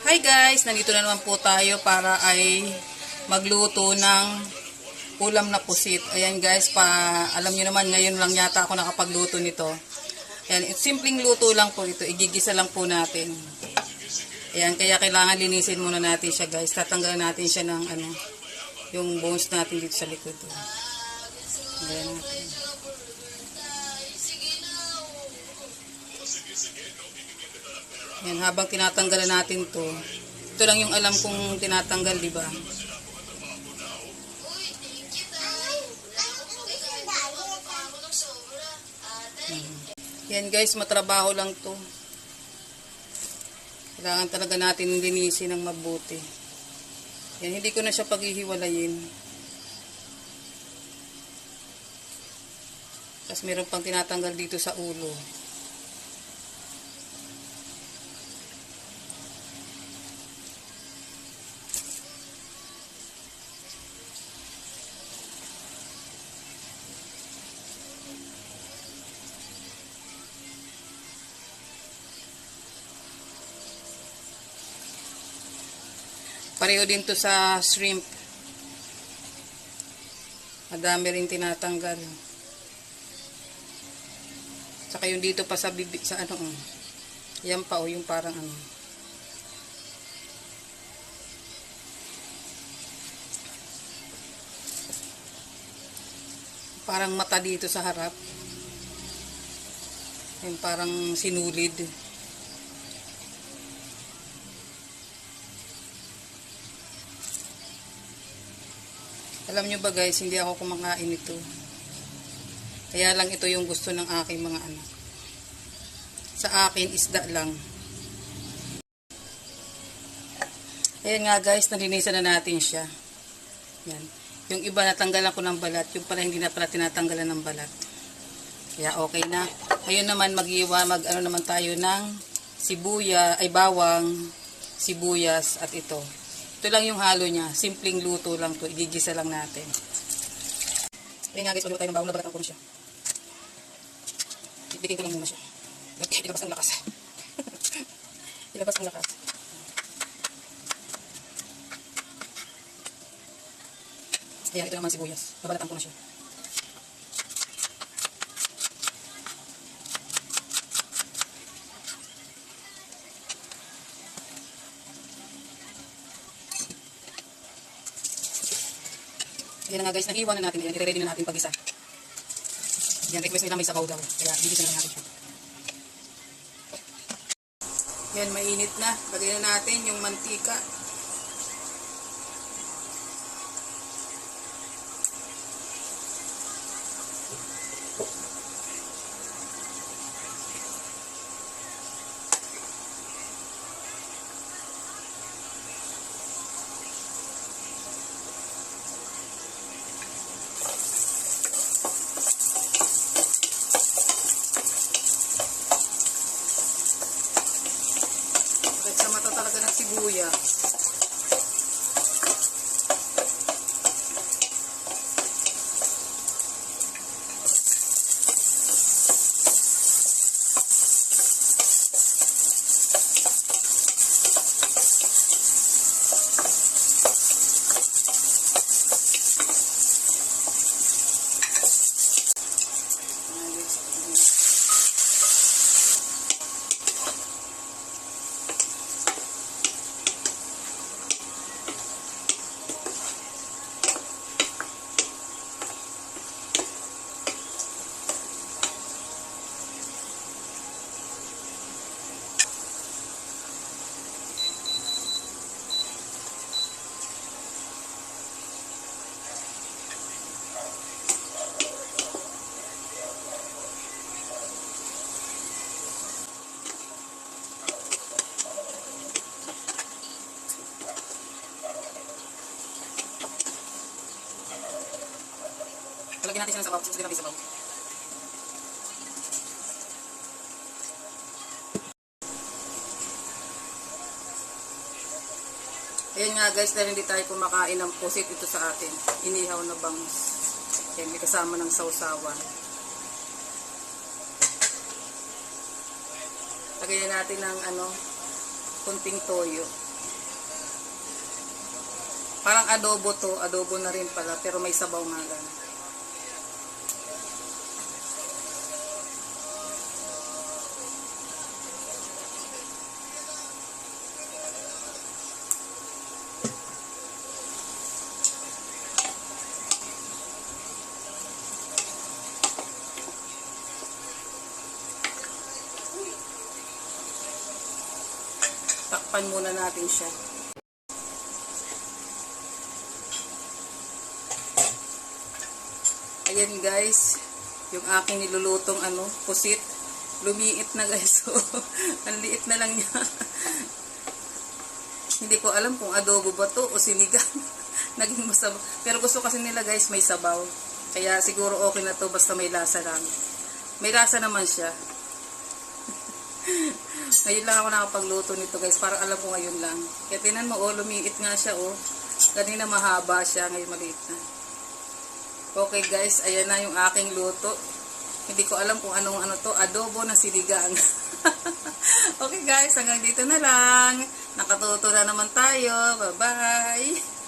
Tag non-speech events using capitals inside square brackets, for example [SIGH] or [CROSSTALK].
Hi guys! Nandito na naman po tayo para ay magluto ng ulam na pusit. Ayan guys, pa, alam nyo naman ngayon lang yata ako nakapagluto nito. Ayan, simpleng luto lang po ito. Igigisa lang po natin. Ayan, kaya kailangan linisin muna natin siya guys. Tatanggalan natin siya ng ano, yung bones natin dito sa likod. Ayan natin. Yan, habang tinatanggalan natin to, ito lang yung alam kong tinatanggal, di ba? Mhm. Yan guys, matrabaho lang to. Kailangan talaga natin linisin ng mabuti. Yan, hindi ko na siya paghihiwalayin. Tapos meron pang tinatanggal dito sa ulo. Pareho din to sa shrimp. Madami rin tinatanggal. Saka yung dito pa sa bibi, sa ano, oh. yan pa o yung parang ano. Parang mata dito sa harap. Yung parang sinulid. Alam nyo ba guys, hindi ako kumakain ito. Kaya lang ito yung gusto ng aking mga anak. Sa akin, isda lang. Ayan nga guys, nalinisan na natin siya. Yan. Yung iba natanggalan ko ng balat, yung pala hindi na pala tinatanggalan ng balat. Kaya okay na. Ngayon naman mag-iwa, mag ano naman tayo ng sibuya, ay bawang, sibuyas at ito. Ito lang yung halo niya. Simpleng luto lang to. Igigisa lang natin. Ayun nga guys, pag tayo ng bawang, nabalatan ko na siya. Bitbitin ko lang muna siya. Okay, ilabas ang lakas. [LAUGHS] ilabas ang lakas. Ayan, ito naman sibuyas. Babalatan ko na siya. Ayan na nga guys, nag-iwan na natin. Ayan, i-ready na natin pag-isa. Yan, request nila may sabaw daw. Kaya, bigis na natin siya. Yan, mainit na. Lagyan na natin yung mantika. Talagyan natin siya ng sabaw. Susunod natin sabaw. Ayan nga guys, dahil hindi tayo kumakain ng pusit ito sa atin. Inihaw na bangus. Ayan, may kasama ng sausawan. Lagyan natin ng ano, kunting toyo. Parang adobo to. Adobo na rin pala. Pero may sabaw nga lang. Takpan muna natin siya. Ayan guys, yung aking nilulutong ano, pusit. Lumiit na guys. [LAUGHS] So, ang liit na lang niya. [LAUGHS] Hindi ko alam kung adobo ba to o sinigang. [LAUGHS] Naging masabaw. Pero gusto kasi nila guys may sabaw. Kaya siguro okay na to basta may lasa lang. May lasa naman siya. Ngayon lang ako nakapagluto nito guys. Parang alam ko ngayon lang. Kaya tinan mo, oh, lumiit nga siya oh. Kanina mahaba siya, ngayon maliit na. Okay guys, ayan na yung aking luto. Hindi ko alam kung anong ano to, adobo na sinigang. [LAUGHS] okay guys, hanggang dito na lang. Nakatuto na naman tayo. Bye-bye.